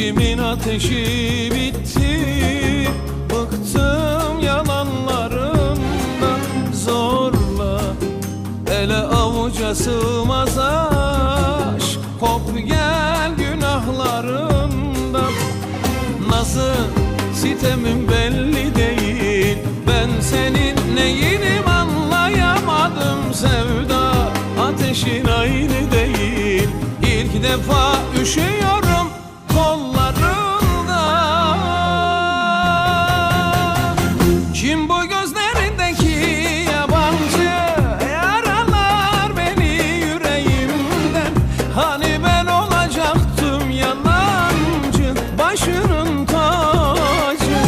İçimin ateşi bitti. Bıktım yalanlarından. Zorla ele avuca sığmaz aşk. Kop gel günahlarından. Nasıl sitemin belli değil. Ben senin neyinim anlayamadım. Sevda ateşin aynı değil. İlk defa üşüyorum Kim bu gözlerindeki yabancı? Yaralar beni yüreğimden. Hani ben olacaktım yalancı Başının tacı.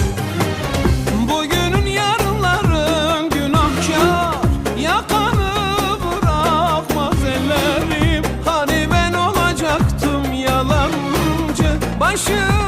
Bugünün yarınların günahkar Yakanı bırakmaz ellerim. Hani ben olacaktım yalancı Başının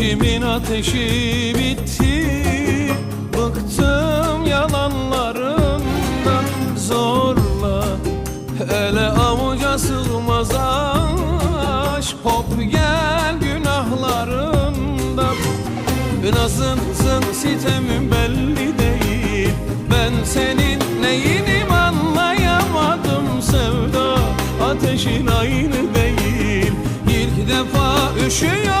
İçimin ateşi bitti. Bıktım yalanlarından. Zorla ele avuca sığmaz aşk. Hop gel günahlarından Nasılsın sitemin belli değil. Ben senin neyinim anlayamadım. Sevda Ateşin aynı değil. İlk defa üşüyorum